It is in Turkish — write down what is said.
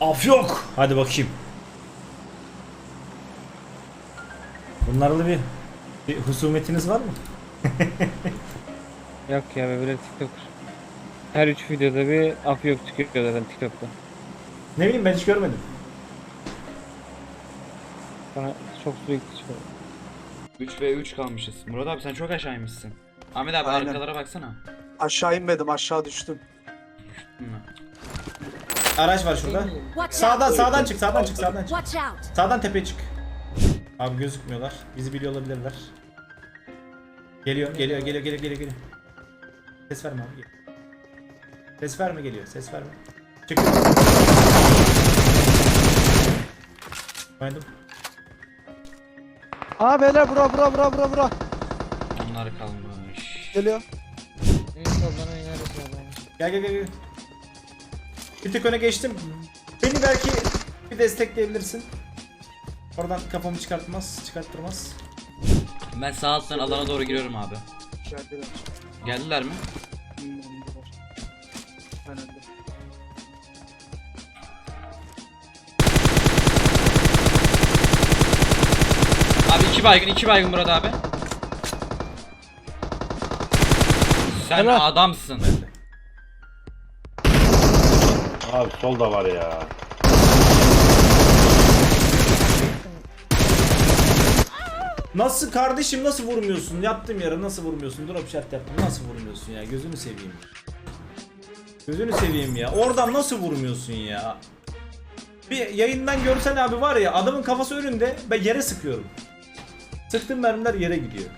Af yok. Hadi bakayım. Bunlarla bir, bir husumetiniz var mı? Yok ya be böyle TikToker. Her üç videoda bir af yok çıkıyor zaten TikTok'ta. Ne bileyim ben hiç görmedim. Bana çok sürekli çıkıyor. 3 ve 3 kalmışız. Murat abi sen çok aşağıymışsın. Ahmet abi Aynen. arkalara baksana. Aşağı inmedim aşağı düştüm. Hı. Araç var şurada. Sağdan sağdan çık sağdan çık sağdan çık. Sağdan tepeye çık. Abi gözükmüyorlar. Bizi biliyor olabilirler. Geliyor, geliyor, geliyor, geliyor, geliyor, geliyor. Ses verme abi. gel. Ses verme geliyor, ses verme. Çık. Oynadım. Aa beyler bura bura bura bura bura. Onlar kalmış. Geliyor. Gel gel gel gel. Bir tık öne geçtim. Beni belki bir destekleyebilirsin. Oradan kafamı çıkartmaz, çıkarttırmaz. Ben sağ alttan alana doğru giriyorum abi. Geldiler. Geldiler mi? Abi iki baygın iki baygın Murat abi. Sen Helal. adamsın. Abi sol da var ya. Nasıl kardeşim nasıl vurmuyorsun? Yattım yere nasıl vurmuyorsun? Drop shot yaptım. Nasıl vurmuyorsun ya? Gözünü seveyim. Gözünü seveyim ya. Oradan nasıl vurmuyorsun ya? Bir yayından görsen abi var ya adamın kafası önünde ben yere sıkıyorum. Sıktığım mermiler yere gidiyor.